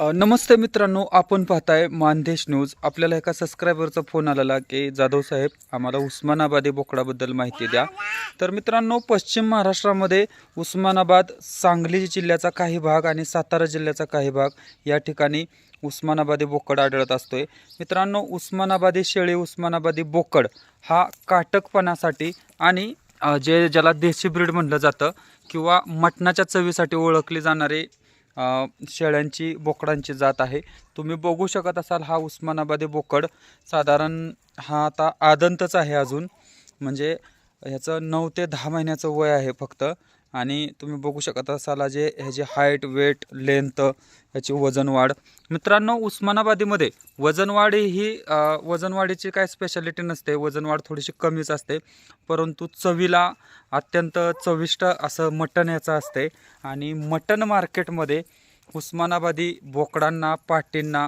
नमस्ते मित्रांनो आपण पाहताय मानदेश न्यूज. आपल्याला एका सबस्क्रायबरचा फोन आलेला की जाधव साहेब आम्हाला उस्मानाबादी बोकडाबद्दल माहिती द्या. तर मित्रांनो पश्चिम महाराष्ट्रामध्ये उस्मानाबाद सांगली जिल्ह्याचा काही भाग आणि सातारा जिल्ह्याचा काही भाग या ठिकाणी उस्मानाबादी बोकड आढळत असतोय. मित्रांनो उस्मानाबादी शेळी उस्मानाबादी बोकड हा काटकपणासाठी आणि जे ज्याला देशी ब्रीड म्हटलं जातं किंवा मटणाच्या चवीसाठी ओळखली जाणारे शेळ्यांची बोकडांची जात आहे. तुम्ही बघू शकत असाल हा उस्मानाबादी बोकड. साधारण हा आता आदंतच आहे अजून. म्हणजे ह्याचं नऊ ते दहा महिन्याचं वय आहे फक्त. आणि तुम्ही बघू शकत असाल जे ह्याची हाईट वेट लेंथ ह्याची वजनवाढ मित्रांनो उस्मानाबादीमध्ये वजनवाढी ही वजनवाढीची काय स्पेशालिटी नसते. वजनवाढ थोडीशी कमीच असते. परंतु चवीला अत्यंत चविष्ट असं मटण याचं असते. आणि मटण मार्केटमध्ये उस्मानाबादी बोकडांना पाटींना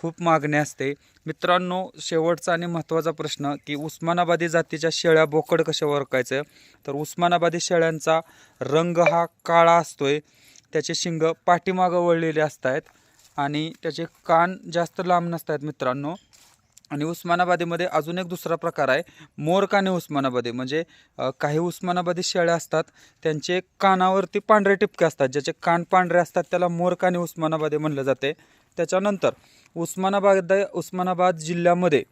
खूप मागणी असते. मित्रांनो शेवटचा आणि महत्त्वाचा प्रश्न की उस्मानाबादी जातीच्या शेळ्या बोकड कशा ओळखायचं? तर उस्मानाबादी शेळ्यांचा रंग हा काळा असतोय. त्याचे शिंग पाठीमागं वळलेले असत आहेत आणि त्याचे कान जास्त लांब नसत आहेत मित्रांनो. आणि उस्मानाबादीमध्ये अजून एक दुसरा प्रकार आहे मोरकाने उस्मानाबादी. म्हणजे काही उस्मानाबादी शेळ्या असतात त्यांचे कानावरती पांढरे टिपके असतात. ज्याचे कान पांढरे असतात त्याला मोरकाने उस्मानाबादी म्हणलं जाते. त्याच्यानंतर उस्मानाबाद उस्मानाबाद जिल्ह्यामध्ये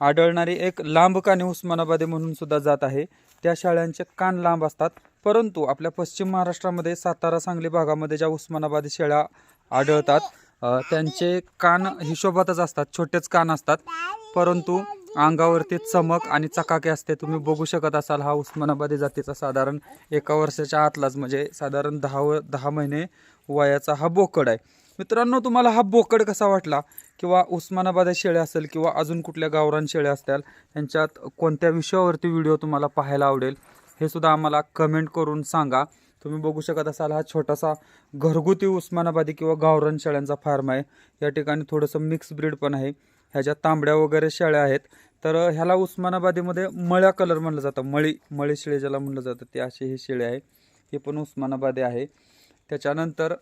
आढळणारी एक लांब काने उस्मानाबादी म्हणून सुद्धा जात आहे. त्या शाळांचे कान लांब असतात. परंतु आपल्या पश्चिम महाराष्ट्रामध्ये सातारा सांगली भागामध्ये ज्या उस्मानाबादी शेळ्या आढळतात त्यांचे कान हिशोबातच असतात. छोटेच कान असतात. परंतु अंगावरती चमक आणि चकाकी असते. तुम्ही बघू शकत असाल हा उस्मानाबादी जातीचा साधारण एका वर्षाच्या आतलाच म्हणजे साधारण दहा व दहा महिने वयाचा हा बोकड आहे. मित्रांनो तुम्हाला हा बोकड कसा वाटला? किंवा उस्मानाबादी शेळ्या असेल किंवा अजून कुठल्या गावरान शेळ्या असतील त्यांच्यात कोणत्या विषयावरती व्हिडिओ तुम्हाला पाहायला आवडेल हे सुद्धा आम्हाला कमेंट करून सांगा. तुम्ही बघू शकत असाल हा छोटासा घरगुती उस्मानाबादी किंवा गावरान शेळ्यांचा फार्म आहे. या ठिकाणी थोडंसं मिक्स ब्रीड पण आहे. ह्याच्या तांबड्या वगैरे शेळ्या आहेत. तर ह्याला उस्मानाबादीमध्ये मळ्या कलर म्हणलं जातं. मळी मळी शेळी ज्याला म्हणलं जातं ते अशी ही शेळे आहे. हे पण उस्मानाबादी आहे. त्याच्यानंतर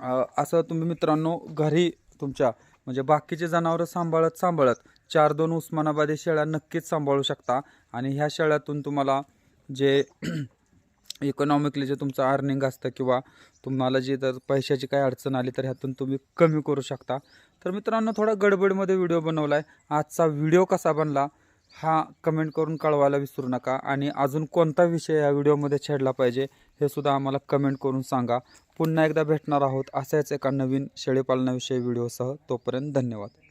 असं तुम्ही मित्रांनो घरी तुमच्या म्हणजे बाकीचे जनावरं सांभाळत सांभाळत चार दोन उस्मानाबादी शेळ्या नक्कीच सांभाळू शकता. आणि ह्या शेळ्यातून तुम्हाला जे इकॉनॉमिकली जे तुमचं अर्निंग असतं किंवा तुम्हाला जी जर पैशाची काही अडचण आली तर ह्यातून तुम्ही कमी करू शकता. तर मित्रांनो थोडा गडबडीमध्ये व्हिडिओ बनवला आहे आजचा व्हिडिओ कसा बनला हा कमेंट करून कळवायला विसरू नका. आणि अजून कोणता विषय या व्हिडिओमध्ये छेडला पाहिजे हे सुद्धा आम्हाला कमेंट करून सांगा. पुन्हा एकदा भेटणार आहोत अशाच एका नवीन शेळीपालनाविषयी व्हिडिओसह तोपर्यंत धन्यवाद.